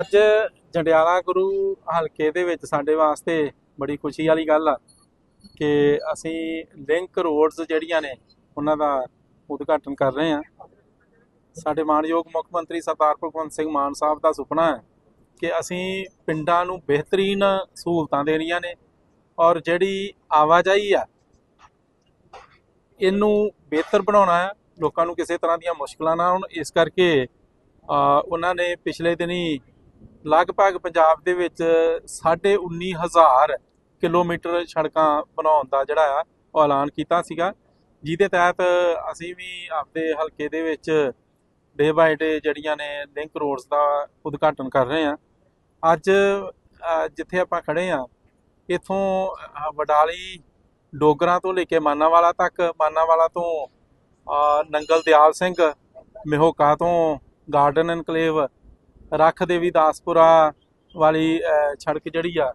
ਅੱਜ ਜੰਡਿਆਲਾ ਗੁਰੂ ਹਲਕੇ ਦੇ ਵਿੱਚ ਸਾਡੇ ਵਾਸਤੇ ਬੜੀ ਖੁਸ਼ੀ ਵਾਲੀ ਗੱਲ ਆ ਕਿ ਅਸੀਂ ਲਿੰਕ ਰੋਡਸ ਜਿਹੜੀਆਂ ਨੇ, ਉਹਨਾਂ ਦਾ ਉਦਘਾਟਨ ਕਰ ਰਹੇ ਹਾਂ। ਸਾਡੇ ਮਾਨਯੋਗ ਮੁੱਖ ਮੰਤਰੀ ਸਰਦਾਰ ਭਗਵੰਤ ਸਿੰਘ ਮਾਨ ਸਾਹਿਬ ਦਾ ਸੁਪਨਾ ਹੈ ਕਿ ਅਸੀਂ ਪਿੰਡਾਂ ਨੂੰ ਬਿਹਤਰੀਨ ਸਹੂਲਤਾਂ ਦੇਣੀਆਂ ਨੇ ਔਰ ਜਿਹੜੀ ਆਵਾਜਾਈ ਆ, ਇਹਨੂੰ ਬਿਹਤਰ ਬਣਾਉਣਾ ਹੈ। ਲੋਕਾਂ ਨੂੰ ਕਿਸੇ ਤਰ੍ਹਾਂ ਦੀਆਂ ਮੁਸ਼ਕਲਾਂ ਨਾ ਆਉਣ ਇਸ ਕਰਕੇ ਉਹਨਾਂ ਨੇ ਪਿਛਲੇ ਦਿਨੀ ਲਗਭਗ ਪੰਜਾਬ ਦੇ ਵਿੱਚ 19500 ਕਿਲੋਮੀਟਰ ਸੜਕਾਂ ਬਣਾਉਣ ਦਾ ਜਿਹੜਾ ਆ ਉਹ ਐਲਾਨ ਕੀਤਾ ਸੀਗਾ। ਜਿਹਦੇ ਤਹਿਤ ਅਸੀਂ ਵੀ ਆਪਦੇ ਹਲਕੇ ਦੇ ਵਿੱਚ ਡੇ ਬਾਈ ਡੇ ਜਿਹੜੀਆਂ ਨੇ ਲਿੰਕ ਰੋਡਸ ਦਾ ਉਦਘਾਟਨ ਕਰ ਰਹੇ ਹਾਂ। ਅੱਜ ਜਿੱਥੇ ਆਪਾਂ ਖੜੇ ਹਾਂ, ਇਥੋਂ ਵਡਾਲੀ ਡੋਗਰਾਂ ਤੋਂ ਲੈ ਕੇ ਮਾਨਾਵਾਲਾ ਤੱਕ, ਮਾਨਾਵਾਲਾ ਤੋਂ ਨੰਗਲ ਦਿਆਲ ਸਿੰਘ, ਮਿਹੋਕਾ ਤੋਂ ਗਾਰਡਨ ਐਨਕਲੇਵ ਰੱਖ ਦੇਵੀ ਦਾਸਪੁਰਾ ਵਾਲੀ ਸੜਕ ਜਿਹੜੀ ਆ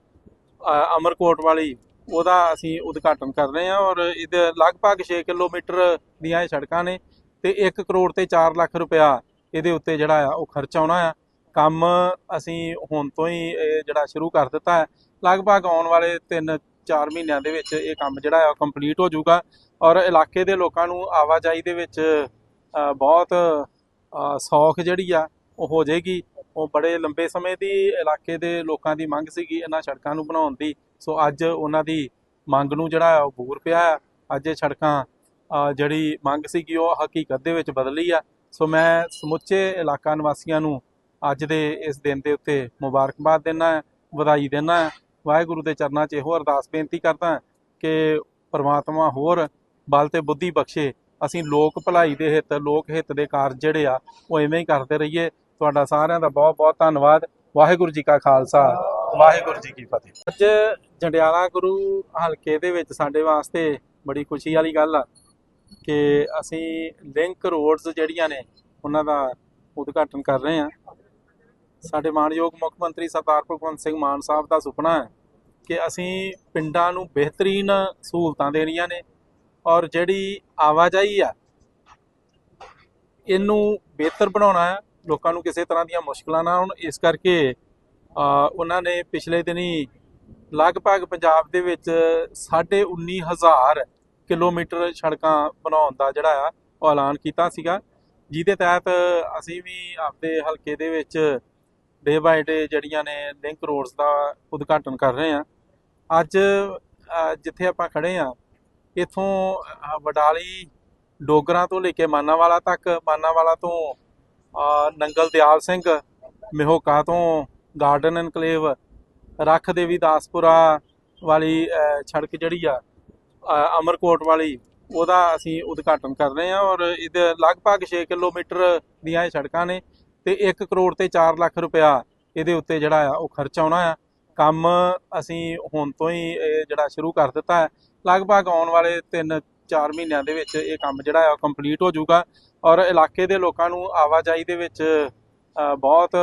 ਅਮਰਕੋਟ ਵਾਲੀ, ਉਹਦਾ ਅਸੀਂ ਉਦਘਾਟਨ ਕਰ ਰਹੇ ਹਾਂ ਔਰ ਇਹਦੇ ਲਗਭਗ 6 ਕਿਲੋਮੀਟਰ ਦੀਆਂ ਇਹ ਸੜਕਾਂ ਨੇ ਤੇ 1 ਕਰੋੜ ਤੇ 4 ਲੱਖ ਰੁਪਇਆ ਇਹਦੇ ਉੱਤੇ ਜਿਹੜਾ ਆ, ਉਹ ਖਰਚ ਆਉਣਾ ਆ। ਕੰਮ ਅਸੀਂ ਹੁਣ ਤੋਂ ਹੀ ਇਹ ਜਿਹੜਾ ਸ਼ੁਰੂ ਕਰ ਦਿੱਤਾ ਹੈ। ਲਗਭਗ ਆਉਣ ਵਾਲੇ 3-4 ਮਹੀਨਿਆਂ ਦੇ ਵਿੱਚ ਇਹ ਕੰਮ ਜਿਹੜਾ ਆ ਕੰਪਲੀਟ ਹੋ ਜਾਊਗਾ ਔਰ ਇਲਾਕੇ ਦੇ ਲੋਕਾਂ ਨੂੰ ਆਵਾਜਾਈ ਦੇ ਵਿੱਚ ਬਹੁਤ ਸੌਖ ਜਿਹੜੀ ਆ, ਉਹ ਹੋ ਜਾਏਗੀ ਉਹ ਬੜੇ ਲੰਬੇ ਸਮੇਂ ਦੀ ਇਲਾਕੇ ਦੇ ਲੋਕਾਂ ਦੀ ਮੰਗ ਸੀਗੀ ਇਹਨਾਂ ਸੜਕਾਂ ਨੂੰ ਬਣਾਉਣ ਦੀ। ਸੋ ਅੱਜ ਉਹਨਾਂ ਦੀ ਮੰਗ ਨੂੰ ਜਿਹੜਾ ਉਹ ਬੂਰ ਪਿਆ ਆ ਅੱਜ ਇਹ ਸੜਕਾਂ ਜਿਹੜੀ ਮੰਗ ਸੀਗੀ ਉਹ ਹਕੀਕਤ ਦੇ ਵਿੱਚ ਬਦਲੀ ਆ। ਸੋ ਮੈਂ ਸਮੁੱਚੇ ਇਲਾਕਾ ਨਿਵਾਸੀਆਂ ਨੂੰ ਅੱਜ ਦੇ ਇਸ ਦਿਨ ਦੇ ਉੱਤੇ ਮੁਬਾਰਕਬਾਦ ਦਿੰਦਾ ਵਧਾਈ ਦਿੰਦਾ ਵਾਹਿਗੁਰੂ ਦੇ ਚਰਨਾਂ 'ਚ ਇਹੋ ਅਰਦਾਸ ਬੇਨਤੀ ਕਰਦਾ ਕਿ ਪਰਮਾਤਮਾ ਹੋਰ ਬਲ ਤੇ ਬੁੱਧੀ ਬਖਸ਼ੇ। ਅਸੀਂ ਲੋਕ ਭਲਾਈ ਦੇ ਹਿੱਤ, ਲੋਕ ਹਿੱਤ ਦੇ ਕਾਰਜ ਜਿਹੜੇ ਆ, ਉਹ ਐਵੇਂ ਹੀ ਕਰਦੇ ਰਹੀਏ। ਤੁਹਾਡਾ ਸਾਰਿਆਂ ਦਾ ਬਹੁਤ ਬਹੁਤ ਧੰਨਵਾਦ। ਵਾਹਿਗੁਰੂ ਜੀ ਕਾ ਖਾਲਸਾ। ਵਾਹਿਗੁਰੂ ਜੀ ਕੀ ਫਤਿਹ। ਅੱਜ ਜੰਡਿਆਲਾ ਗੁਰੂ ਹਲਕੇ ਦੇ ਵਿੱਚ ਸਾਡੇ ਵਾਸਤੇ ਬੜੀ ਖੁਸ਼ੀ ਵਾਲੀ ਗੱਲ ਆ ਕਿ ਅਸੀਂ ਲਿੰਕ ਰੋਡਸ ਜਿਹੜੀਆਂ ਨੇ ਉਹਨਾਂ ਦਾ ਉਦਘਾਟਨ ਕਰ ਰਹੇ ਹਾਂ। ਸਾਡੇ ਮਾਨਯੋਗ ਮੁੱਖ ਮੰਤਰੀ ਸਰਦਾਰ ਭਗਵੰਤ ਸਿੰਘ ਮਾਨ ਸਾਹਿਬ ਦਾ ਸੁਪਨਾ ਹੈ ਕਿ ਅਸੀਂ ਪਿੰਡਾਂ ਨੂੰ ਬਿਹਤਰੀਨ ਸਹੂਲਤਾਂ ਦੇਣੀਆਂ ਨੇ ਔਰ ਜਿਹੜੀ ਆਵਾਜਾਈ ਆ ਇਹਨੂੰ ਬਿਹਤਰ ਬਣਾਉਣਾ ਹੈ। ਲੋਕਾਂ ਨੂੰ ਕਿਸੇ ਤਰ੍ਹਾਂ ਦੀਆਂ ਮੁਸ਼ਕਲਾਂ ਨਾ ਆਉਣ ਇਸ ਕਰਕੇ ਉਹਨਾਂ ਨੇ ਪਿਛਲੇ ਦਿਨੀ ਲਗਭਗ ਪੰਜਾਬ ਦੇ ਵਿੱਚ 19500 ਕਿਲੋਮੀਟਰ ਸੜਕਾਂ ਬਣਾਉਣ ਦਾ ਜਿਹੜਾ ਆ, ਉਹ ਐਲਾਨ ਕੀਤਾ ਸੀਗਾ। ਜਿਹਦੇ ਤਹਿਤ ਅਸੀਂ ਵੀ ਆਪਦੇ ਹਲਕੇ ਦੇ ਵਿੱਚ ਡੇ ਬਾਈ ਡੇ ਜਿਹੜੀਆਂ ਨੇ ਲਿੰਕ ਰੋਡਸ ਦਾ ਉਦਘਾਟਨ ਕਰ ਰਹੇ ਹਾਂ। ਅੱਜ ਜਿੱਥੇ ਆਪਾਂ ਖੜੇ ਹਾਂ, ਇਥੋਂ ਵਡਾਲੀ ਡੋਗਰਾਂ ਤੋਂ ਲੈ ਕੇ ਮਾਨਾਵਾਲਾ ਤੱਕ, ਮਾਨਾਵਾਲਾ ਤੋਂ ਨੰਗਲ ਦਿਆਲ ਸਿੰਘ ਮਿਹੋਕਾ ਤੋਂ ਗਾਰਡਨ ਐਨਕਲੇਵ ਰੱਖ ਦੇਵੀ ਦਾਸਪੁਰਾ ਵਾਲੀ ਸੜਕ ਜਿਹੜੀ ਆ ਅਮਰਕੋਟ ਵਾਲੀ, ਉਹਦਾ ਅਸੀਂ ਉਦਘਾਟਨ ਕਰ ਰਹੇ ਹਾਂ ਔਰ ਇਹਦੇ ਲਗਭਗ 6 ਕਿਲੋਮੀਟਰ ਦੀਆਂ ਇਹ ਸੜਕਾਂ ਨੇ ਤੇ 1 ਕਰੋੜ ਤੇ 4 ਲੱਖ ਰੁਪਇਆ ਇਹਦੇ ਉੱਤੇ ਜਿਹੜਾ ਆ, ਉਹ ਖਰਚ ਆਉਣਾ ਆ। ਕੰਮ ਅਸੀਂ ਹੁਣ ਤੋਂ ਹੀ ਇਹ ਜਿਹੜਾ ਸ਼ੁਰੂ ਕਰ ਦਿੱਤਾ ਹੈ। ਲਗਭਗ ਆਉਣ ਵਾਲੇ 3-4 ਮਹੀਨਿਆਂ ਦੇ ਵਿੱਚ ਇਹ ਕੰਮ ਜਿਹੜਾ ਆ ਕੰਪਲੀਟ ਹੋ ਜਾਊਗਾ। ਔਰ ਇਲਾਕੇ ਦੇ ਲੋਕਾਂ ਨੂੰ ਆਵਾਜਾਈ ਦੇ ਵਿੱਚ ਬਹੁਤ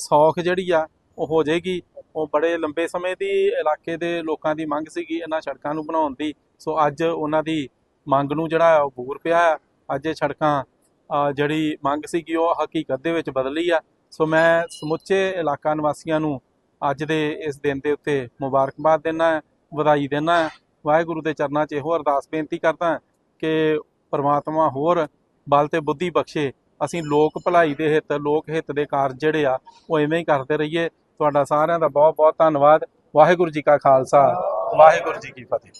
ਸੌਖ ਜਿਹੜੀ ਆ, ਉਹ ਹੋ ਜਾਏਗੀ। ਉਹ ਬੜੇ ਲੰਬੇ ਸਮੇਂ ਦੀ ਇਲਾਕੇ ਦੇ ਲੋਕਾਂ ਦੀ ਮੰਗ ਸੀਗੀ ਇਹਨਾਂ ਸੜਕਾਂ ਨੂੰ ਬਣਾਉਣ ਦੀ। ਸੋ ਅੱਜ ਉਹਨਾਂ ਦੀ ਮੰਗ ਨੂੰ ਜਿਹੜਾ ਉਹ ਬੂਰ ਪਿਆ ਆ। ਅੱਜ ਇਹ ਸੜਕਾਂ ਜਿਹੜੀ ਮੰਗ ਸੀਗੀ ਉਹ ਹਕੀਕਤ ਦੇ ਵਿੱਚ ਬਦਲੀ ਆ। ਸੋ ਮੈਂ ਸਮੁੱਚੇ ਇਲਾਕਾ ਨਿਵਾਸੀਆਂ ਨੂੰ ਅੱਜ ਦੇ ਇਸ ਦਿਨ ਦੇ ਉੱਤੇ ਮੁਬਾਰਕਬਾਦ ਦਿੰਦਾ ਵਧਾਈ ਦਿੰਦਾ ਵਾਹਿਗੁਰੂ ਦੇ ਚਰਨਾਂ 'ਚ ਇਹੋ ਅਰਦਾਸ ਬੇਨਤੀ ਕਰਦਾ ਕਿ ਪਰਮਾਤਮਾ ਹੋਰ ਬਲ ਤੇ ਬੁੱਧੀ ਬਖਸ਼ੇ। ਅਸੀਂ ਲੋਕ ਭਲਾਈ ਦੇ ਹਿੱਤ, ਲੋਕ ਹਿੱਤ ਦੇ ਕਾਰਜ ਜਿਹੜੇ ਆ, ਉਹ ਐਵੇਂ ਹੀ ਕਰਦੇ ਰਹੀਏ। ਤੁਹਾਡਾ ਸਾਰਿਆਂ ਦਾ ਬਹੁਤ ਬਹੁਤ ਧੰਨਵਾਦ। ਵਾਹਿਗੁਰੂ ਜੀ ਕਾ ਖਾਲਸਾ। ਵਾਹਿਗੁਰੂ ਜੀ ਕੀ ਫਤਿਹ।